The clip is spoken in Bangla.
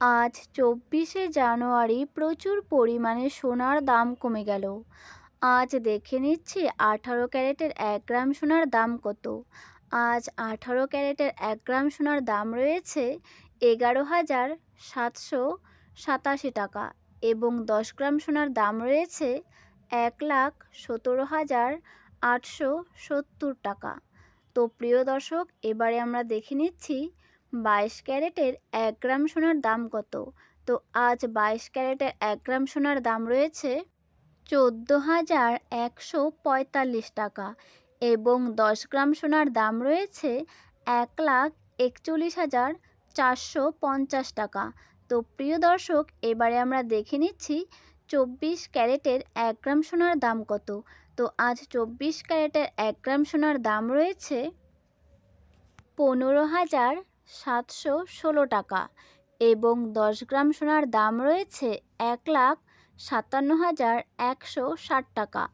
আজ চব্বিশে জানুয়ারি প্রচুর পরিমাণে সোনার দাম কমে গেল। আজ দেখে নিচ্ছি আঠারো ক্যারেটের এক গ্রাম সোনার দাম কত। আজ আঠারো ক্যারেটের এক গ্রাম সোনার দাম রয়েছে এগারো হাজার সাতশো সাতাশি টাকা এবং দশ গ্রাম সোনার দাম রয়েছে এক লাখ সতেরো হাজার আটশো সত্তর টাকা। তো প্রিয় দর্শক, এবারে আমরা দেখে নিচ্ছি বাইশ ক্যারেটের এক গ্রাম সোনার দাম কত? তো আজ বাইশ ক্যারেটের এক গ্রাম সোনার দাম রয়েছে চোদ্দ হাজার একশো পঁয়তাল্লিশ টাকা এবং দশ গ্রাম সোনার দাম রয়েছে এক লাখ একচল্লিশ হাজার চারশো পঞ্চাশ টাকা। তো প্রিয় দর্শক, এবারে আমরা দেখে নিচ্ছি চব্বিশ ক্যারেটের এক গ্রাম সোনার দাম কত? তো আজ চব্বিশ ক্যারেটের এক গ্রাম সোনার দাম রয়েছে পনেরো হাজার সাতশো ষোলো টাকা এবং দশ গ্রাম সোনার দাম রয়েছে এক লাখ সাতান্ন হাজার একশো ষাট টাকা।